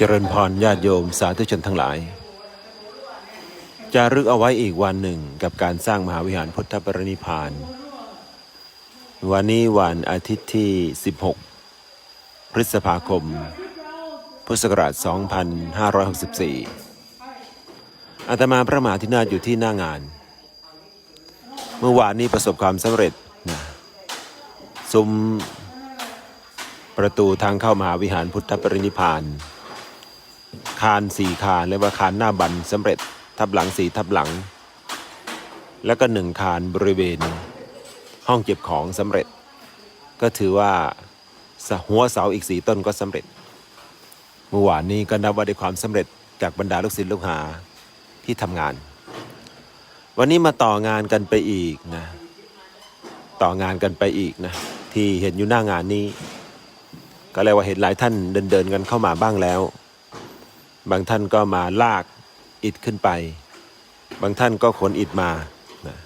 เจริญพรญาติโยมสาธุชนทั้งหลายจารึกเอาไว้อีกวันหนึ่งกับการสร้างมหาวิหารพุทธปรินิพาน วันนี้วันอาทิตย์ที่ 16 พฤษภาคม พุทธศักราช 2564อาตมาพระมหาธินาอยู่ที่หน้างาน เมื่อวานนี้ประสบความสำเร็จ ซุ้มประตูทางเข้ามหาวิหารพุทธปรินิพาน คานสี่คานเรียกว่าคานหน้าบันสำเร็จทับหลังสี่ทับหลัง แล้วก็หนึ่งคานบริเวณ ห้องเก็บของสำเร็จ ก็ถือว่าหัวเสาอีกสี่ต้นก็สำเร็จเมื่อวานนี้ก็นับว่าได้ความสำเร็จจากบรรดาลูกศิษย์ลูกหาที่ทำงาน วันนี้มาต่องานกันไปอีกนะ ต่องานกันไปอีกนะ ที่เห็นอยู่หน้างานนี้ ก็เลยว่าเห็นหลายท่านเดินเดินกันเข้ามาบ้างแล้ว บางท่านก็มาลากอิฐขึ้นไป บางท่านก็ขนอิฐมานะ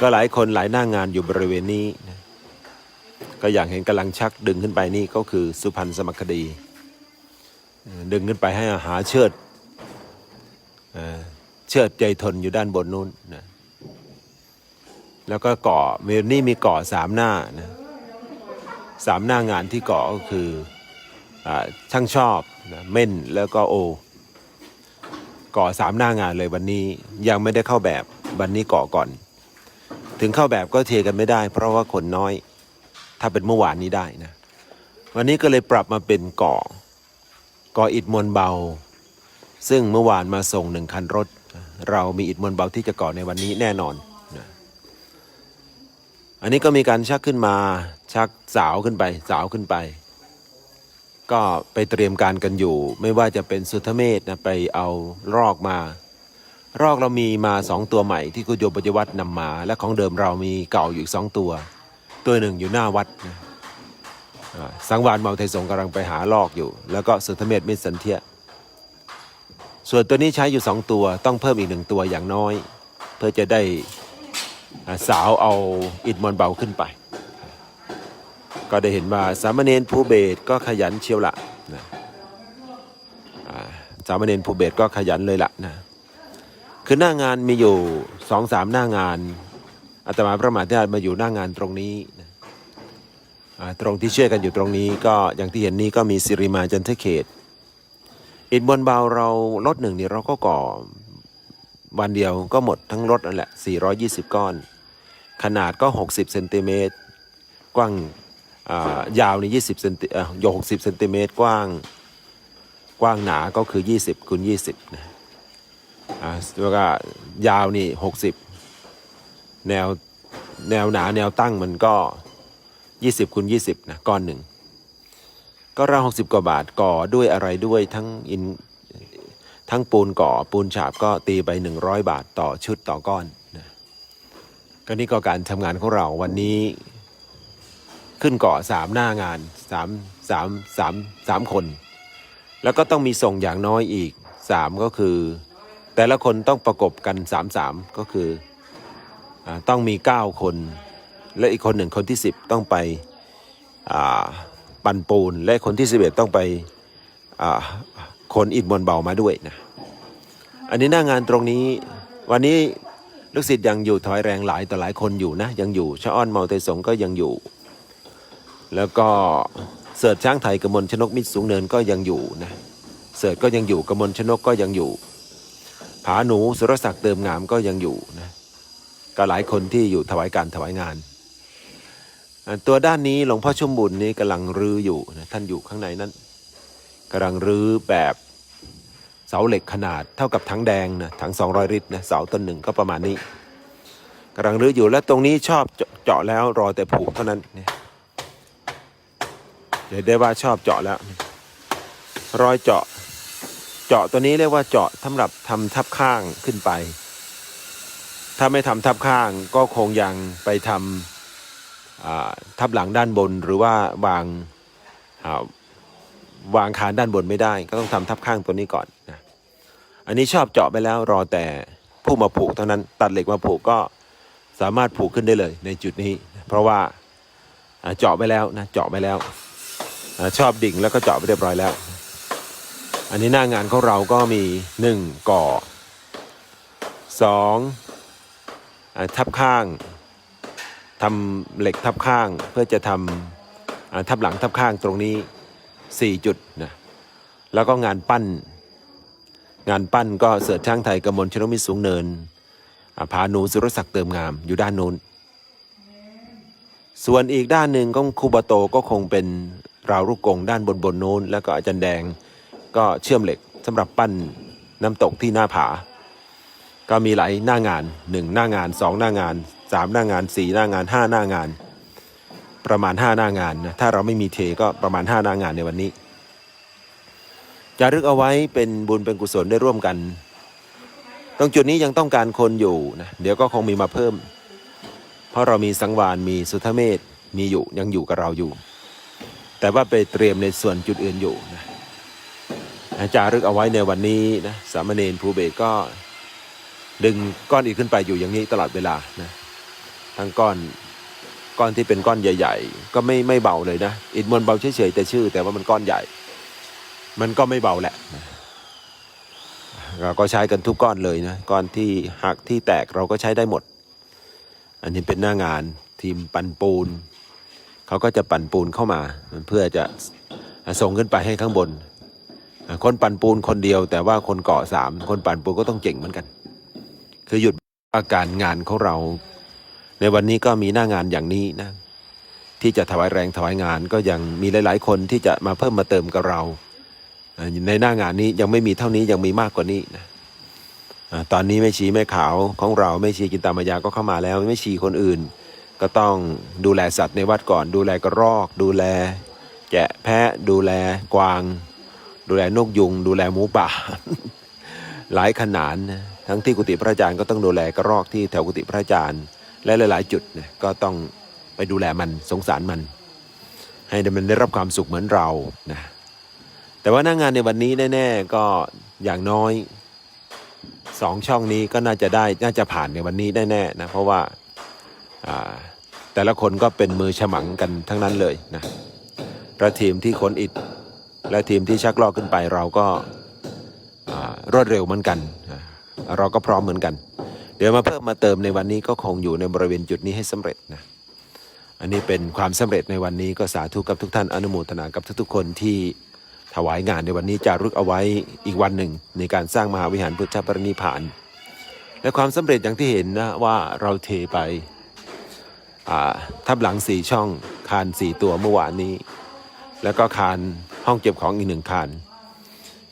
ก็หลายคนหลายหน้างานอยู่บริเวณนี้นะก็อย่างเห็นกำลังชักดึงขึ้นไปนี่ก็คือสุพรรณสมคดี ดึงขึ้นไปให้หาเชือดเชือดใจทนอยู่ด้านบนนู้นนะ แล้วก็ก่อเมนี่มีก่อสามหน้านะสามหน้างานที่ก่อก็คืออช่างชอบนะเม่นแล้วก็โอ ก่อสามหน้างานเลยวันนี้ยังไม่ได้เข้าแบบวันนี้ก่อก่อน ถึงเข้าแบบก็เทกันไม่ได้ เพราะว่าคนน้อย ถ้าเป็นเมื่อวานนี้ได้นะวันนี้ก็เลยปรับมาเป็นก่อ ก่ออิฐมวลเบา ซึ่งเมื่อวานมาส่งหนึ่งคันรถ เรามีอิฐมวลเบาที่จะก่อในวันนี้แน่นอน อันนี้ก็มีการชักขึ้นมาชักสาวขึ้นไปสาวขึ้นไป ก็ไปเตรียมการกันอยู่ ไม่ว่าจะเป็นสุทธเมธนะไปเอารอกมา รอกเรามีมาสองตัวใหม่ที่คุณโยมปัจจวัตรนำมา และของเดิมเรามีเก่าอยู่อีกสองตัว ตัวหนึ่งอยู่หน้าวัดนะสังวานเมาไทยสงกำลังไปหาลอกอยู่ แล้วก็สุทธเมธมิตรสันเทียส่วนตัวนี้ใช้อยู่สองตัวต้องเพิ่มอีกหนึ่งตัวอย่างน้อย เพื่อจะได้ สาวเอาอิฐมอนเบาขึ้นไป ก็ได้เห็นว่าสามเณรภูเบศก็ขยันเชียวละนะอ่าสามเณรภูเบศก็ขยันเลยละนะคือหน้างานมีอยู่สองสามหน้างานอาตมาพระมหาธิราชมาอยู่หน้างานตรงนี้นะตรงที่ช่วยกันอยู่ตรงนี้ก็อย่างที่เห็นนี้ก็มีสิริมาจันทเขตอิฐบนเบาเรารถหนึ่งนี่เราก็ก่อ วันเดียวก็หมดทั้งรถนั่นแหละ 420 ก้อน ขนาดก็ 60 เซนติเมตร กว้างอ่ายาวนี่20เซนติเอ่อหกสิบเซนติเมตร กว้าง กว้างหนาก็คือ 20คูณ20 นะอ่าแล้วก็ยาวนี่ 60 แนว แนวหนาแนวตั้งมันก็ 20คูณ20 นะ ก้อนหนึ่ง ก็ราว60 กว่าบาทก่อด้วยอะไรด้วยทั้งอิน ทั้งปูนก่อปูนฉาบก็ตีไป 100 บาทต่อชุดต่อก้อนนะก็นี่ก็การทำงานของเราวันนี้ขึ้นเกาะสามหน้างานสามสามสามสามคน แล้วก็ต้องมีส่งอย่างน้อยอีกสามก็คือ แต่ละคนต้องประกบกันสามสามก็คืออต้องมีเก้าคน และอีกคนหนึ่งคนที่สิบต้องไปปั่นปูน และคนที่สิบเอ็ดต้องไป อ่าคนอิฐบนเบามาด้วยนะ อันนี้หน้างานตรงนี้ วันนี้ลูกศิษย์ยังอยู่ถอยแรงหลายต่อหลายคนอยู่นะ ยังอยู่ชะอ้อนเมาเตยสงก็ยังอยู่ แล้วก็เสิร์ชช้างไทยกมลชนกมิตรสูงเนินก็ยังอยู่นะเสิร์ชก็ยังอยู่กมลชนกก็ยังอยู่ผาหนูสุรศักดิ์เติมงามก็ยังอยู่นะก็หลายคนที่อยู่ถวายการถวายงาน ตัวด้านนี้หลวงพ่อชุมบุญนี่กำลังรื้ออยู่นะท่านอยู่ข้างในนั้น กำลังรื้อแบบเสาเหล็กขนาดเท่ากับถังแดงนะถัง 200 ลิตรนะเสาต้นหนึ่งก็ประมาณนี้กำลังรื้ออยู่และตรงนี้ชอบเจาะเจาะแล้วรอแต่ผูกเท่านั้นเนี่ยเดี๋ยวได้ว่าชอบเจาะแล้ว รอยเจาะ เจาะตัวนี้เรียกว่าเจาะสำหรับทำทับข้างขึ้นไป ถ้าไม่ทำทับข้างก็คงยังไปทำทับหลังด้านบนหรือว่าวางอ่า วางคานด้านบนไม่ได้ ก็ต้องทำทับข้างตัวนี้ก่อนนะอันนี้ชอบเจาะไปแล้วรอแต่ผู้มาผูกเท่านั้นตัดเหล็กมาผูกก็สามารถผูกขึ้นได้เลยในจุดนี้ เพราะว่าเจาะไปแล้วนะเจาะไปแล้วอชอบดิ่งแล้วก็เจาะไปเรียบร้อยแล้ว อันนี้หน้างานของเราก็มีหนึ่งก่อสองทับข้างทำเหล็กทับข้างเพื่อจะทำทับหลังทับข้างตรงนี้ สี่จุดนะแล้วก็งานปั้น งานปั้นก็เสิร์ชช่างไทยกมลชนมิตรสูงเนินผาหนูสุรศักดิ์เติมงามอยู่ด้านนู้น ส่วนอีกด้านหนึ่งของคูบาโตก็คงเป็นราวลูกกงด้านบนบนโน้น แล้วก็อาจารย์แดงก็เชื่อมเหล็กสำหรับปั้นน้ำตกที่หน้าผา ก็มีหลายหน้างานหนึ่งหน้างานสองหน้างานสามหน้างานสี่หน้างานห้าหน้างาน ประมาณห้าหน้างานนะถ้าเราไม่มีเทก็ประมาณห้าหน้างานในวันนี้จะรึกเอาไว้เป็นบุญเป็นกุศลได้ร่วมกัน ตรงจุดนี้ยังต้องการคนอยู่นะเดี๋ยวก็คงมีมาเพิ่ม เพราะเรามีสังวานมีสุทธเมธมีอยู่ยังอยู่กับเราอยู่ แต่ว่าไปเตรียมในส่วนจุดอื่นอยู่นะจารึกเอาไว้ในวันนี้นะสามเณรภูเบศก็ดึงก้อนอิฐขึ้นไปอยู่อย่างนี้ตลอดเวลานะทั้งก้อน ก้อนที่เป็นก้อนใหญ่ ๆ ก็ไม่ไม่เบาเลยนะอิฐมวลเบาเฉยๆแต่ชื่อ แต่ว่ามันก้อนใหญ่ มันก็ไม่เบาแหละนะเราก็ใช้กันทุกก้อนเลยนะก้อนที่หักที่แตกเราก็ใช้ได้หมด อันนี้เป็นหน้างานทีมปั่นปูนเขาก็จะปั่นปูนเข้ามาเพื่อจะส่งขึ้นไปให้ข้างบน คนปั่นปูนคนเดียว แต่ว่าคนเกาะสามคนปั่นปูนก็ต้องเจ๋งเหมือนกัน คือหยุดอาการงานของเรา ในวันนี้ก็มีหน้างานอย่างนี้นะที่จะถวายแรงถวายงานก็ยังมีหลาย ๆ คนที่จะมาเพิ่มมาเติมกับเรา ในหน้างานนี้ยังไม่มีเท่านี้ยังมีมากกว่านี้นะตอนนี้แม่ชีแม่ขาวของเราแม่ชีกินตามายาก็เข้ามาแล้วแม่ชีคนอื่น ก็ต้องดูแลสัตว์ในวัดก่อน ดูแลกระรอก ดูแล แกะแพะ ดูแลกวาง ดูแลนกยุง ดูแลหมูป่า หลายขนาดนะทั้งที่กุฏิพระอาจารย์ก็ต้องดูแลกระรอกที่แถวกุฏิพระอาจารย์ และหลาย ๆ จุดนะก็ต้องไปดูแลมันสงสารมัน ให้มันได้รับความสุขเหมือนเรานะแต่ว่าหน้างานในวันนี้แน่ ๆ ก็อย่างน้อยสองช่องนี้ก็น่าจะได้น่าจะผ่านในวันนี้ได้แน่นะเพราะว่าแต่ละคนก็เป็นมือฉมังกันทั้งนั้นเลยนะและทีมที่ขนอิฐและทีมที่ชักลอกขึ้นไปเราก็รวดเร็วเหมือนกัน เราก็พร้อมเหมือนกัน เดี๋ยวมาเพิ่มมาเติมในวันนี้ก็คงอยู่ในบริเวณจุดนี้ให้สำเร็จนะอันนี้เป็นความสำเร็จในวันนี้ก็สาธุกับทุกท่านอนุโมทนากับทุกๆคนที่ถวายงานในวันนี้จะรึกเอาไว้อีกวันหนึ่ง ในการสร้างมหาวิหารพุทธปรินิพาน และความสำเร็จอย่างที่เห็นนะว่าเราเทไปทับหลังสี่ช่องคานสี่ตัวเมื่อวานนี้ แล้วก็คานห้องเก็บของอีกหนึ่งคาน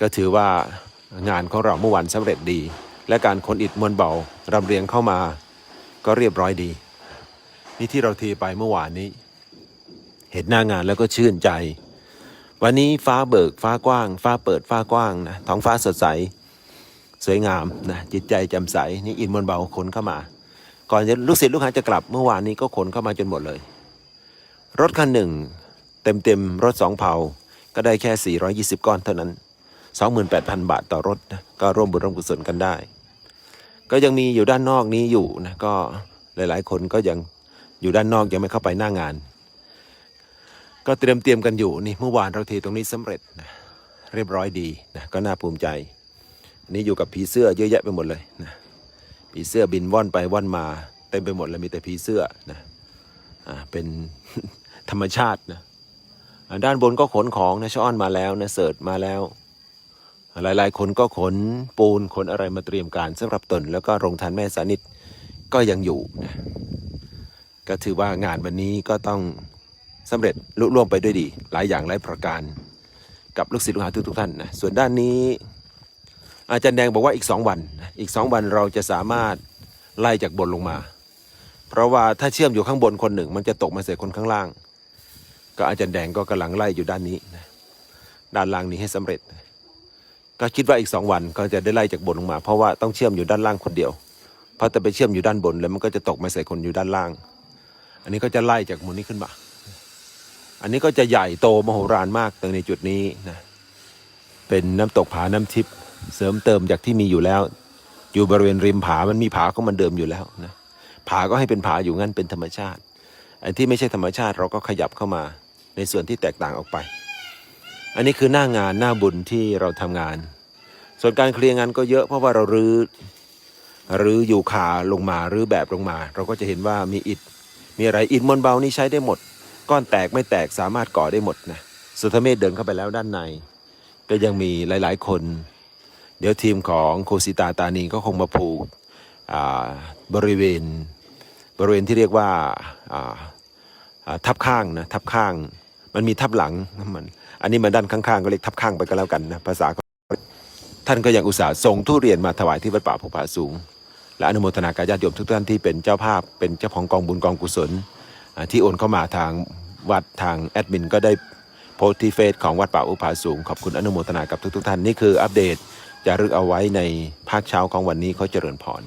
ก็ถือว่างานของเราเมื่อวานสำเร็จดี และการขนอิฐมวลเบารำเรียงเข้ามา ก็เรียบร้อยดี นี่ที่เราเทไปเมื่อวานนี้ เห็นหน้างานแล้วก็ชื่นใจ วันนี้ฟ้าเบิกฟ้ากว้าง ฟ้าเปิดฟ้ากว้างนะท้องฟ้าสดใส สวยงามนะจิตใจแจ่มใสนี่อินมนต์เบาขนเข้ามา ก่อนจะลูกศิษย์ลูกหาจะกลับ เมื่อวานนี้ก็ขนเข้ามาจนหมดเลย รถคันหนึ่งเต็มเต็มๆรถสองเผาก็ได้แค่ 420 ก้อนเท่านั้น 28,000 บาทต่อรถนะก็ร่วมบุญร่วมกุศลกันได้ ก็ยังมีอยู่ด้านนอกนี้อยู่นะก็หลายๆ คนก็ยังอยู่ด้านนอกยังไม่เข้าไปหน้างาน ก็เตรียมเตรียมกันอยู่นี่เมื่อวานเราเทตรงนี้สำเร็จนะเรียบร้อยดีนะก็น่าภูมิใจนนี้อยู่กับผีเสื้อเยอะแยะไปหมดเลยนะผีเสื้อบินว่อนไปว่อนมาเต็มไปหมดเลยมีแต่ผีเสื้อนะอ่าเป็นธรรมชาตินะด้านบนก็ขนของนะช้อนมาแล้วนะเสิร์ตมาแล้ว หลายๆ คนก็ขนปูนขนอะไรมาเตรียมการสำหรับตน แล้วก็โรงทานแม่สานิทก็ยังอยู่นะก็ถือว่างานวันนี้ก็ต้องสำเร็จลุล่วงไปด้วยดี หลายอย่างหลายประการ กับลูกศิษย์ลูกหาทุกทุกๆท่านนะส่วนด้านนี้ อาจารย์แดงบอกว่าอีกสองวัน อีกสองวันเราจะสามารถไล่จากบนลงมา เพราะว่าถ้าเชื่อมอยู่ข้างบนคนหนึ่ง มันจะตกมาใส่คนข้างล่าง ก็อาจารย์แดงก็กำลังไล่อยู่ด้านนี้นะด้านล่างนี้ให้สำเร็จ ก็คิดว่าอีกสองวันก็จะได้ไล่จากบนลงมา เพราะว่าต้องเชื่อมอยู่ด้านล่างคนเดียวเพราะแต่ไปเชื่อมอยู่ด้านบนแล้วมันก็จะตกมาใส่คนอยู่ด้านล่าง อันนี้ก็จะไล่จากมุมนี้ขึ้นมา อันนี้ก็จะใหญ่โตมโหฬารมากตรงในจุดนี้นะเป็นน้ำตกผาน้ำทิพย์เสริมเติมจากที่มีอยู่แล้ว อยู่บริเวณริมผามันมีผาของมันเดิมอยู่แล้วนะผาก็ให้เป็นผาอยู่งั้นเป็นธรรมชาติ อันที่ไม่ใช่ธรรมชาติเราก็ขยับเข้ามาในส่วนที่แตกต่างออกไป อันนี้คือหน้างานหน้าบุญที่เราทำงาน ส่วนการเคลียร์งานก็เยอะเพราะว่าเรารื้อรื้ออยู่ขาลงมารื้อแบบลงมา เราก็จะเห็นว่ามีอิฐมีอะไรอิฐมวลเบานี่ใช้ได้หมด ก้อนแตกไม่แตกสามารถก่อได้หมดนะสุธเมธเดินเข้าไปแล้วด้านใน ก็ยังมีหลาย ๆ คน เดี๋ยวทีมของโคสิตาตานีก็คงมาผูกบริเวณบริเวณที่เรียกว่าาทับข้างนะทับข้าง มันมีทับหลังมัน อันนี้มาด้านข้างๆ ก็เรียกทับข้างไปก็แล้วกันนะ ภาษาท่านก็ยังอุตส่าห์ส่งทุเรียนมาถวายที่วัดป่าภูผาสูง และอนุโมทนากับญาติโยมทุกท่านที่เป็นเจ้าภาพ เป็นเจ้าของกองบุญกองกุศล ที่โอนเข้ามาทางวัดทางแอดมินก็ได้โพสต์ที่เฟซของวัดป่าอุผาสูง ขอบคุณอนุโมทนากับทุกๆท่านนี่คืออัปเดตจะรึกเอาไว้ในภาคเช้าของวันนี้เขาเจริญพร